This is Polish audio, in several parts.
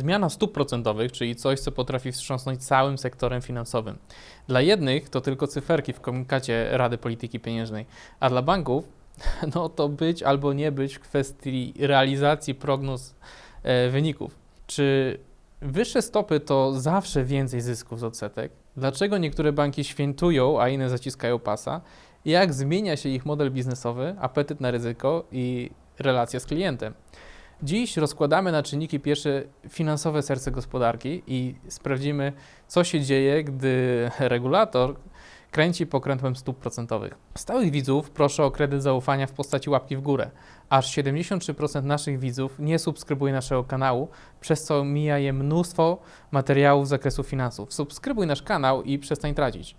Zmiana stóp procentowych, czyli coś, co potrafi wstrząsnąć całym sektorem finansowym. Dla jednych to tylko cyferki w komunikacie Rady Polityki Pieniężnej, a dla banków no to być albo nie być w kwestii realizacji prognoz e, wyników. Czy wyższe stopy to zawsze więcej zysków z odsetek? Dlaczego niektóre banki świętują, a inne zaciskają pasa? Jak zmienia się ich model biznesowy, apetyt na ryzyko i relacja z klientem? Dziś rozkładamy na czynniki pierwsze finansowe serce gospodarki i sprawdzimy, co się dzieje, gdy regulator kręci pokrętłem stóp procentowych. Stałych widzów proszę o kredyt zaufania w postaci łapki w górę. Aż 73% naszych widzów nie subskrybuje naszego kanału, przez co mija je mnóstwo materiałów z zakresu finansów. Subskrybuj nasz kanał i przestań tracić.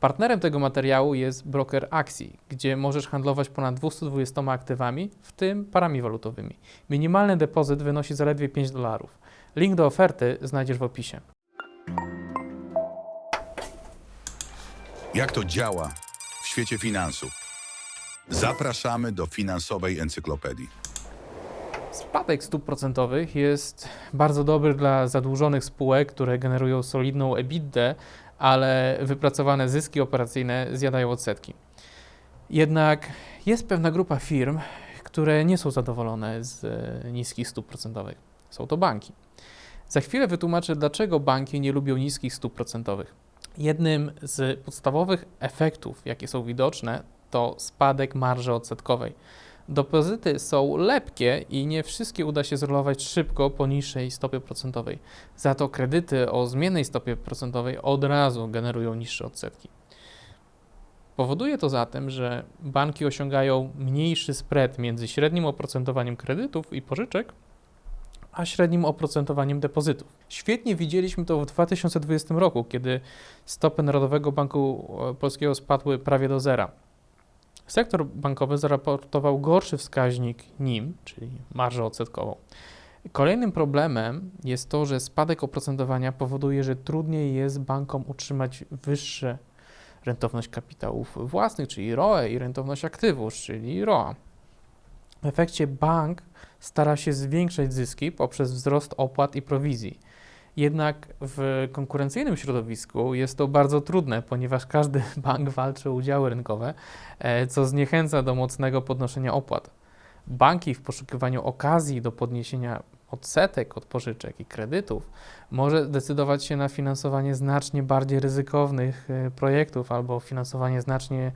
Partnerem tego materiału jest broker Axi, gdzie możesz handlować ponad 220 aktywami, w tym parami walutowymi. Minimalny depozyt wynosi zaledwie 5 dolarów. Link do oferty znajdziesz w opisie. Jak to działa w świecie finansów? Zapraszamy do finansowej encyklopedii. Spadek stóp procentowych jest bardzo dobry dla zadłużonych spółek, które generują solidną EBITDA, ale wypracowane zyski operacyjne zjadają odsetki. Jednak jest pewna grupa firm, które nie są zadowolone z e, niskich stóp procentowych. Są to banki. Za chwilę wytłumaczę, dlaczego banki nie lubią niskich stóp procentowych. Jednym z podstawowych efektów, jakie są widoczne, to spadek marży odsetkowej. Depozyty są lepkie i nie wszystkie uda się zrolować szybko po niższej stopie procentowej. Za to kredyty o zmiennej stopie procentowej od razu generują niższe odsetki. Powoduje to zatem, że banki osiągają mniejszy spread między średnim oprocentowaniem kredytów i pożyczek, a średnim oprocentowaniem depozytów. Świetnie widzieliśmy to w 2020 roku, kiedy stopy Narodowego Banku e, Polskiego spadły prawie do zera. Sektor bankowy zaraportował gorszy wskaźnik NIM, czyli marżę odsetkową. Kolejnym problemem jest to, że spadek oprocentowania powoduje, że trudniej jest bankom utrzymać wyższe rentowność kapitałów własnych, czyli ROE i rentowność aktywów, czyli ROA. W efekcie bank stara się zwiększać zyski poprzez wzrost opłat i prowizji. Jednak w konkurencyjnym środowisku jest to bardzo trudne, ponieważ każdy bank walczy o udziały rynkowe, e, co zniechęca do mocnego podnoszenia opłat. Banki w poszukiwaniu okazji do podniesienia odsetek od pożyczek i kredytów może decydować się na finansowanie znacznie bardziej ryzykownych e, projektów albo finansowanie znacznie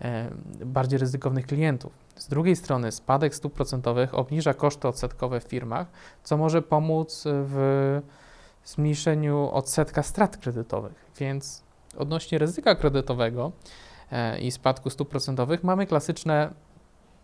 e, bardziej ryzykownych klientów. Z drugiej strony spadek stóp procentowych obniża koszty odsetkowe w firmach, co może pomóc w zmniejszeniu odsetka strat kredytowych. Więc odnośnie ryzyka kredytowego e, i spadku stóp procentowych mamy klasyczne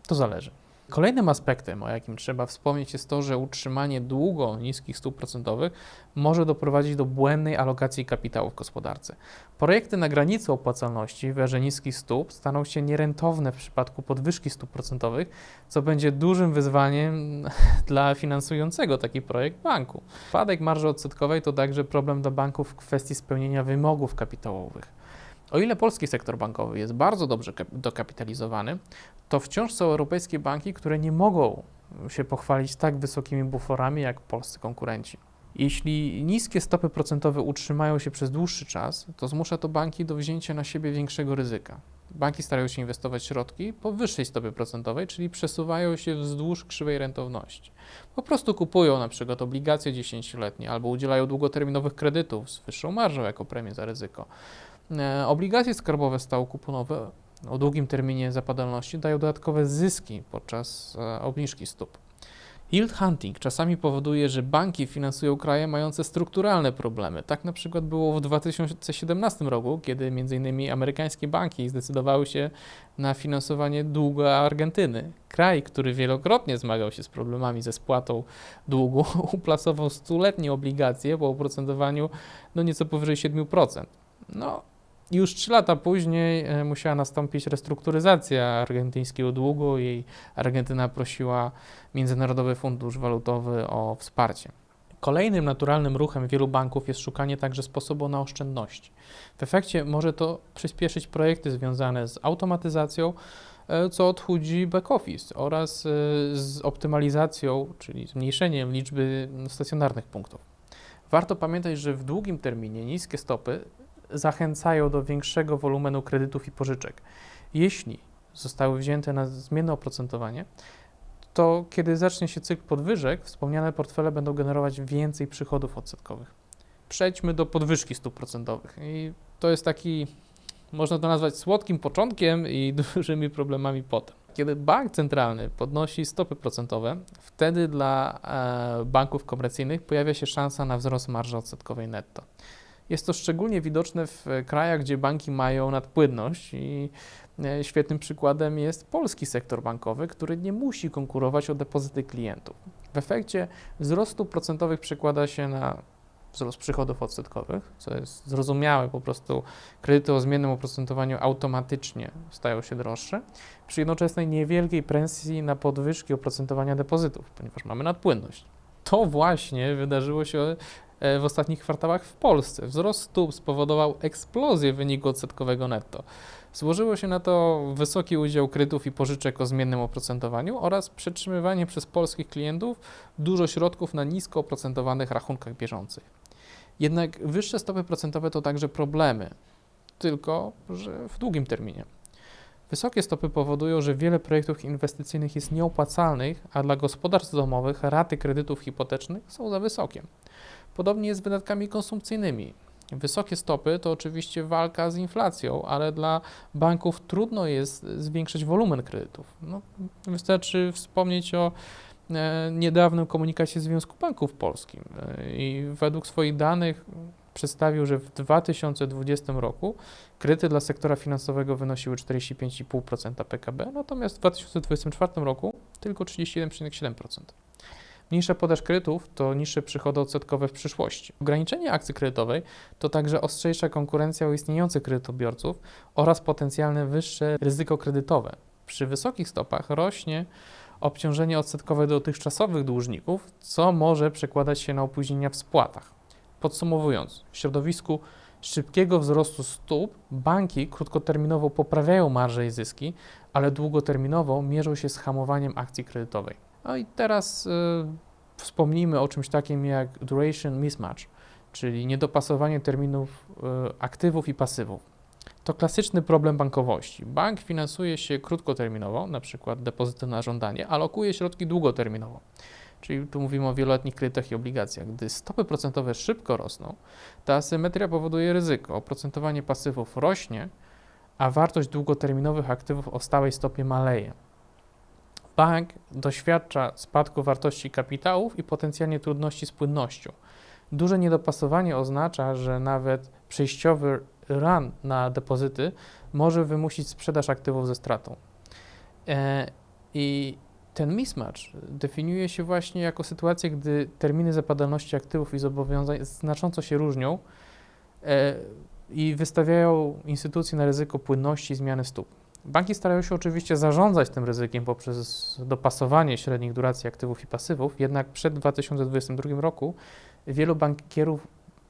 to zależy. Kolejnym aspektem, o jakim trzeba wspomnieć, jest to, że utrzymanie długo niskich stóp procentowych może doprowadzić do błędnej alokacji kapitału w gospodarce. Projekty na granicy opłacalności w erze niskich stóp staną się nierentowne w przypadku podwyżki stóp procentowych, co będzie dużym wyzwaniem dla finansującego taki projekt banku. Spadek marży odsetkowej to także problem dla banków w kwestii spełnienia wymogów kapitałowych. O ile polski sektor bankowy jest bardzo dobrze dokapitalizowany, to wciąż są europejskie banki, które nie mogą się pochwalić tak wysokimi buforami jak polscy konkurenci. Jeśli niskie stopy procentowe utrzymają się przez dłuższy czas, to zmusza to banki do wzięcia na siebie większego ryzyka. Banki starają się inwestować środki po wyższej stopie procentowej, czyli przesuwają się wzdłuż krzywej rentowności. Po prostu kupują na przykład obligacje 10-letnie albo udzielają długoterminowych kredytów z wyższą marżą jako premię za ryzyko. E, obligacje skarbowe stałe kuponowe o długim terminie zapadalności dają dodatkowe zyski podczas e, obniżki stóp. Yield hunting czasami powoduje, że banki finansują kraje mające strukturalne problemy. Tak na przykład było w 2017 roku, kiedy m.in. amerykańskie banki zdecydowały się na finansowanie długu Argentyny. Kraj, który wielokrotnie zmagał się z problemami ze spłatą długu, uplasował stuletnie obligacje po oprocentowaniu no nieco powyżej 7%. No, już trzy lata później e, musiała nastąpić restrukturyzacja argentyńskiego długu i Argentyna prosiła Międzynarodowy Fundusz Walutowy o wsparcie. Kolejnym naturalnym ruchem wielu banków jest szukanie także sposobu na oszczędności. W efekcie może to przyspieszyć projekty związane z automatyzacją e, co odchudzi back office oraz e, z optymalizacją, czyli zmniejszeniem liczby stacjonarnych punktów. Warto pamiętać, że w długim terminie niskie stopy zachęcają do większego wolumenu kredytów i pożyczek. Jeśli zostały wzięte na zmienne oprocentowanie, to kiedy zacznie się cykl podwyżek, wspomniane portfele będą generować więcej przychodów odsetkowych. Przejdźmy do podwyżki stóp procentowych. I to jest taki, można to nazwać słodkim początkiem i dużymi problemami potem. Kiedy bank centralny podnosi stopy procentowe, wtedy dla e, banków komercyjnych pojawia się szansa na wzrost marży odsetkowej netto. Jest to szczególnie widoczne w e, krajach, gdzie banki mają nadpłynność i e, świetnym przykładem jest polski sektor bankowy, który nie musi konkurować o depozyty klientów. W efekcie wzrost stóp procentowych przekłada się na wzrost przychodów odsetkowych, co jest zrozumiałe, po prostu kredyty o zmiennym oprocentowaniu automatycznie stają się droższe, przy jednoczesnej niewielkiej presji na podwyżki oprocentowania depozytów, ponieważ mamy nadpłynność. To właśnie wydarzyło się w ostatnich kwartałach w Polsce. Wzrost stóp spowodował eksplozję wyniku odsetkowego netto. Złożyło się na to wysoki udział kredytów i pożyczek o zmiennym oprocentowaniu oraz przetrzymywanie przez polskich klientów dużo środków na nisko oprocentowanych rachunkach bieżących. Jednak wyższe stopy procentowe to także problemy, tylko że w długim terminie. Wysokie stopy powodują, że wiele projektów inwestycyjnych jest nieopłacalnych, a dla gospodarstw domowych raty kredytów hipotecznych są za wysokie. Podobnie jest z wydatkami konsumpcyjnymi. Wysokie stopy to oczywiście walka z inflacją, ale dla banków trudno jest zwiększyć wolumen kredytów. No, wystarczy wspomnieć o e, niedawnym komunikacie Związku Banków Polskim e, i według swoich danych przedstawił, że w 2020 roku kredyty dla sektora finansowego wynosiły 45,5% PKB, natomiast w 2024 roku tylko 31,7%. Mniejsza podaż kredytów to niższe przychody odsetkowe w przyszłości. Ograniczenie akcji kredytowej to także ostrzejsza konkurencja u istniejących kredytobiorców oraz potencjalne wyższe ryzyko kredytowe. Przy wysokich stopach rośnie obciążenie odsetkowe dotychczasowych dłużników, co może przekładać się na opóźnienia w spłatach. Podsumowując, w środowisku szybkiego wzrostu stóp banki krótkoterminowo poprawiają marże i zyski, ale długoterminowo mierzą się z hamowaniem akcji kredytowej. No i teraz y, wspomnijmy o czymś takim jak duration mismatch, czyli niedopasowanie terminów y, aktywów i pasywów. To klasyczny problem bankowości. Bank finansuje się krótkoterminowo, na przykład depozytem na żądanie, a lokuje środki długoterminowo. Czyli tu mówimy o wieloletnich kredytach i obligacjach. Gdy stopy procentowe szybko rosną, ta asymetria powoduje ryzyko. Oprocentowanie pasywów rośnie, a wartość długoterminowych aktywów o stałej stopie maleje. Bank doświadcza spadku wartości kapitałów i potencjalnie trudności z płynnością. Duże niedopasowanie oznacza, że nawet przejściowy run na depozyty może wymusić sprzedaż aktywów ze stratą. E, I ten mismatch definiuje się właśnie jako sytuację, gdy terminy zapadalności aktywów i zobowiązań znacząco się różnią e, i wystawiają instytucje na ryzyko płynności i zmiany stóp. Banki starają się oczywiście zarządzać tym ryzykiem poprzez dopasowanie średnich duracji aktywów i pasywów, jednak przed 2022 roku wielu bankierów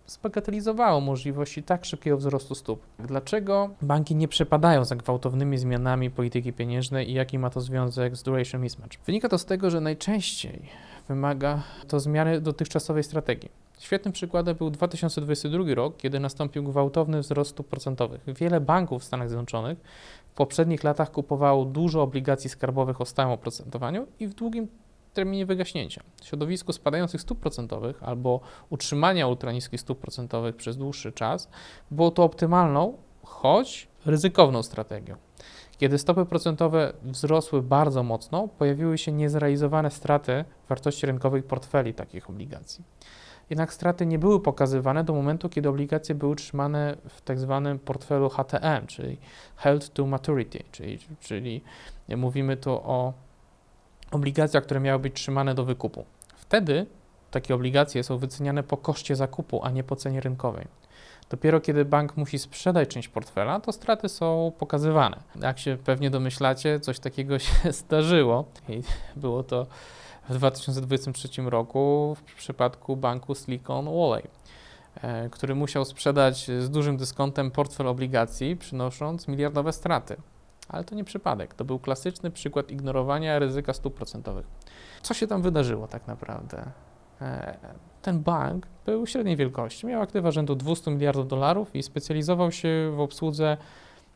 zbagatelizowało możliwości tak szybkiego wzrostu stóp. Dlaczego banki nie przepadają za gwałtownymi zmianami polityki pieniężnej i jaki ma to związek z duration mismatch? Wynika to z tego, że najczęściej wymaga to zmiany dotychczasowej strategii. Świetnym przykładem był 2022 rok, kiedy nastąpił gwałtowny wzrost stóp procentowych. Wiele banków w Stanach Zjednoczonych w poprzednich latach kupowało dużo obligacji skarbowych o stałym oprocentowaniu i w długim terminie wygaśnięcia. W środowisku spadających stóp procentowych albo utrzymania ultraniskich stóp procentowych przez dłuższy czas było to optymalną, choć ryzykowną strategią. Kiedy stopy procentowe wzrosły bardzo mocno, pojawiły się niezrealizowane straty wartości rynkowej portfeli takich obligacji. Jednak straty nie były pokazywane do momentu, kiedy obligacje były utrzymane w tak zwanym portfelu HTM, czyli Held to Maturity, czyli, czyli mówimy tu o obligacjach, które miały być trzymane do wykupu. Wtedy takie obligacje są wyceniane po koszcie zakupu, a nie po cenie rynkowej. Dopiero kiedy bank musi sprzedać część portfela, to straty są pokazywane. Jak się pewnie domyślacie, coś takiego się zdarzyło i było to w 2023 roku w przypadku banku Silicon Valley, e, który musiał sprzedać z dużym dyskontem portfel obligacji, przynosząc miliardowe straty. Ale to nie przypadek. To był klasyczny przykład ignorowania ryzyka stóp procentowych. Co się tam wydarzyło tak naprawdę? E, Ten bank był średniej wielkości. Miał aktywa rzędu 200 miliardów dolarów i specjalizował się w obsłudze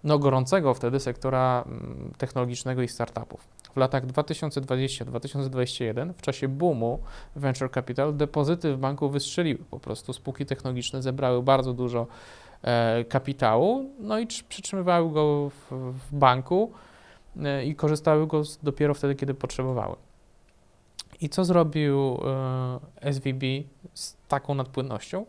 no, gorącego wtedy sektora mm, technologicznego i startupów. Latach 2020-2021, w czasie boomu venture capital, depozyty w banku wystrzeliły. Po prostu spółki technologiczne zebrały bardzo dużo e, kapitału, no i trz- przytrzymywały go w, w banku e, i korzystały go z, dopiero wtedy, kiedy potrzebowały. I co zrobił e, SVB z taką nadpłynnością?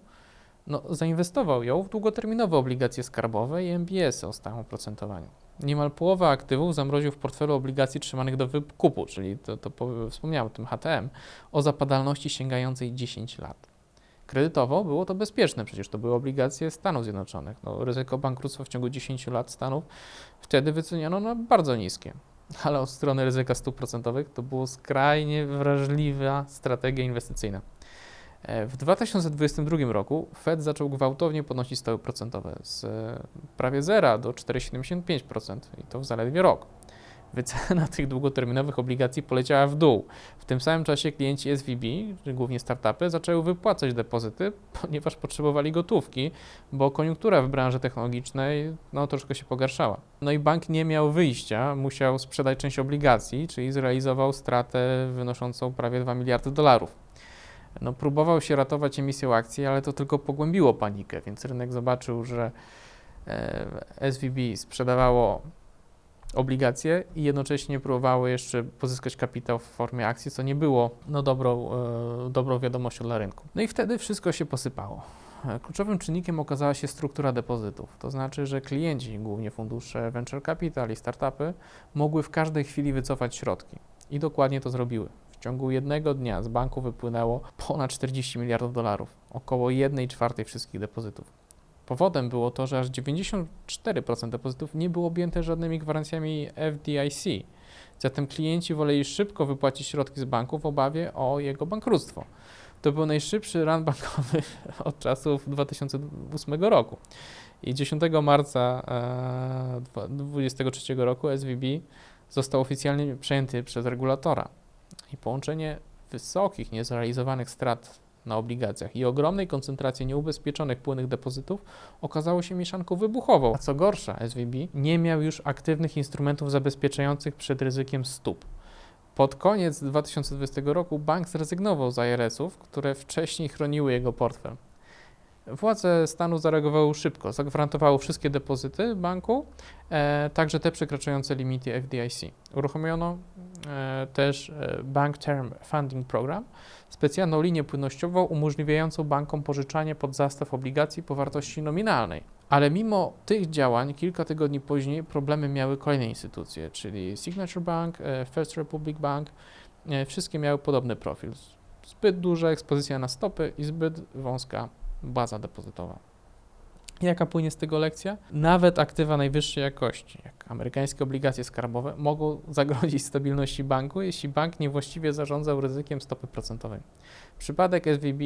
No, zainwestował ją w długoterminowe obligacje skarbowe i MBS o stałym oprocentowaniu. Niemal połowę aktywów zamroził w portfelu obligacji trzymanych do wykupu, czyli to, to po- wspomniałem o tym HTM, o zapadalności sięgającej 10 lat. Kredytowo było to bezpieczne, przecież to były obligacje Stanów Zjednoczonych. No, ryzyko bankructwa w ciągu 10 lat Stanów wtedy wyceniono na bardzo niskie. Ale od strony ryzyka stóp procentowych to była skrajnie wrażliwa strategia inwestycyjna. E, W 2022 roku Fed zaczął gwałtownie podnosić stopy procentowe z e, prawie 0 do 4,75% i to w zaledwie rok. Wycena tych długoterminowych obligacji poleciała w dół. W tym samym czasie klienci SVB, głównie startupy, zaczęły wypłacać depozyty, ponieważ potrzebowali gotówki, bo koniunktura w branży technologicznej no, troszkę się pogarszała. No i bank nie miał wyjścia, musiał sprzedać część obligacji, czyli zrealizował stratę wynoszącą prawie 2 miliardy dolarów. No, próbował się ratować emisją akcji, ale to tylko pogłębiło panikę, więc rynek zobaczył, że e, SVB sprzedawało obligacje i jednocześnie próbowało jeszcze pozyskać kapitał w formie akcji, co nie było no, dobrą, e, dobrą wiadomością dla rynku. No i wtedy wszystko się posypało. E, Kluczowym czynnikiem okazała się struktura depozytów. To znaczy, że klienci, głównie fundusze venture capital i startupy, mogły w każdej chwili wycofać środki. I dokładnie to zrobiły. W ciągu jednego dnia z banku wypłynęło ponad 40 miliardów dolarów, około 1 czwartej wszystkich depozytów. Powodem było to, że aż 94% depozytów nie było objęte żadnymi gwarancjami FDIC. Zatem klienci woleli szybko wypłacić środki z banku w obawie o jego bankructwo. To był najszybszy run bankowy od czasów 2008 roku. I 10 marca e, 2023 roku SVB został oficjalnie przejęty przez regulatora. I połączenie wysokich, niezrealizowanych strat na obligacjach i ogromnej koncentracji nieubezpieczonych płynnych depozytów okazało się mieszanką wybuchową. A co gorsza, SVB nie miał już aktywnych instrumentów zabezpieczających przed ryzykiem stóp. Pod koniec 2020 roku bank zrezygnował z IRS-ów, które wcześniej chroniły jego portfel. Władze stanu zareagowały szybko, zagwarantowały wszystkie depozyty banku, e, także te przekraczające limity FDIC. Uruchomiono e, też e, Bank Term Funding Program, specjalną linię płynnościową umożliwiającą bankom pożyczanie pod zastaw obligacji po wartości nominalnej. Ale mimo tych działań, kilka tygodni później problemy miały kolejne instytucje, czyli Signature Bank, e, First Republic Bank. E, Wszystkie miały podobny profil. Zbyt duża ekspozycja na stopy i zbyt wąska baza depozytowa. Jaka płynie z tego lekcja? Nawet aktywa najwyższej jakości, jak amerykańskie obligacje skarbowe, mogą zagrozić stabilności banku, jeśli bank niewłaściwie zarządzał ryzykiem stopy procentowej. Przypadek SVB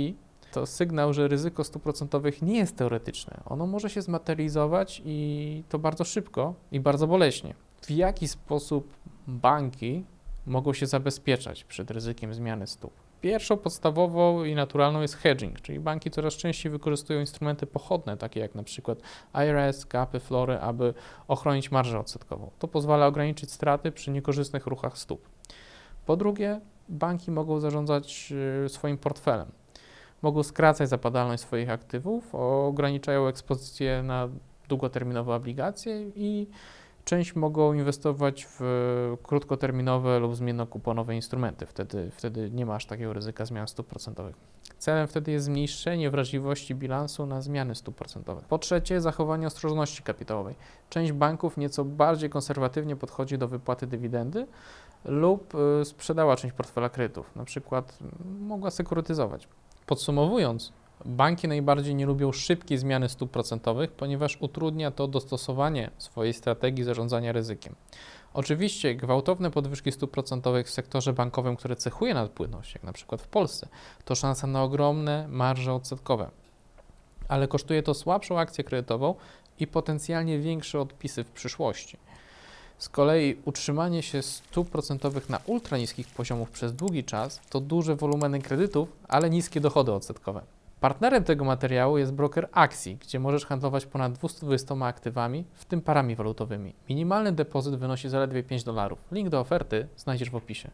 to sygnał, że ryzyko stóp procentowych nie jest teoretyczne. Ono może się zmaterializować i to bardzo szybko i bardzo boleśnie. W jaki sposób banki mogą się zabezpieczać przed ryzykiem zmiany stóp? Pierwszą podstawową i naturalną jest hedging, czyli banki coraz częściej wykorzystują instrumenty pochodne, takie jak na przykład IRS, kapy, flory, aby ochronić marżę odsetkową. To pozwala ograniczyć straty przy niekorzystnych ruchach stóp. Po drugie, banki mogą zarządzać y, swoim portfelem. Mogą skracać zapadalność swoich aktywów, ograniczają ekspozycję na długoterminowe obligacje i część mogą inwestować w krótkoterminowe lub zmiennokuponowe instrumenty. Wtedy, wtedy nie masz takiego ryzyka zmian stóp procentowych. Celem wtedy jest zmniejszenie wrażliwości bilansu na zmiany stóp procentowych. Po trzecie, zachowanie ostrożności kapitałowej. Część banków nieco bardziej konserwatywnie podchodzi do wypłaty dywidendy lub y, sprzedała część portfela kredytów, na przykład mogła sekurytyzować. Podsumowując, banki najbardziej nie lubią szybkiej zmiany stóp procentowych, ponieważ utrudnia to dostosowanie swojej strategii zarządzania ryzykiem. Oczywiście gwałtowne podwyżki stóp procentowych w sektorze bankowym, które cechuje nadpłynność, jak na przykład w Polsce, to szansa na ogromne marże odsetkowe. Ale kosztuje to słabszą akcję kredytową i potencjalnie większe odpisy w przyszłości. Z kolei utrzymanie się stóp procentowych na ultra niskich poziomów przez długi czas to duże wolumeny kredytów, ale niskie dochody odsetkowe. Partnerem tego materiału jest broker Axi, gdzie możesz handlować ponad 220 aktywami, w tym parami walutowymi. Minimalny depozyt wynosi zaledwie 5 dolarów. Link do oferty znajdziesz w opisie.